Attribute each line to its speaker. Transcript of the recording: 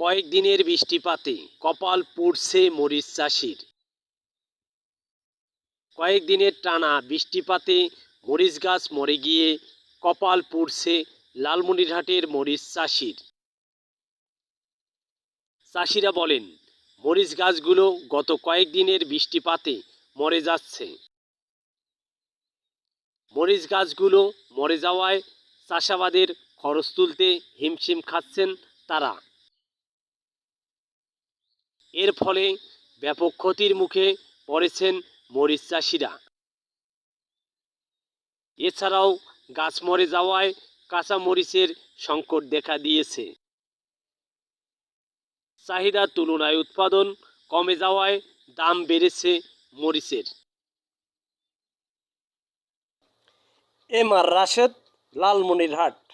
Speaker 1: কয়েকদিনের বৃষ্টিপাতে কপাল পুড়ছে মরিচ চাষির। কয়েকদিনের টানা বৃষ্টিপাতে মরিচ গাছ মরে গিয়ে কপাল পুড়ছে লালমনিরহাটের মরিচ চাষির। চাষিরা বলেন, মরিচ গাছগুলো গত কয়েকদিনের বৃষ্টিপাতে মরে যাচ্ছে। মরিচ গাছগুলো মরে যাওয়ায় চাষাবাদের খরচ তুলতে হিমশিম খাচ্ছেন তারা। এর ফলে ব্যাপক ক্ষতির মুখে পড়েছেন মরিচ চাষিরা। এছাড়াও গাছ মরে যাওয়ায় কাঁচা মরিচের সংকট দেখা দিয়েছে। চাহিদার তুলনায় উৎপাদন কমে যাওয়ায় দাম বেড়েছে মরিচের।
Speaker 2: M R Rashed, Lalmonirhat.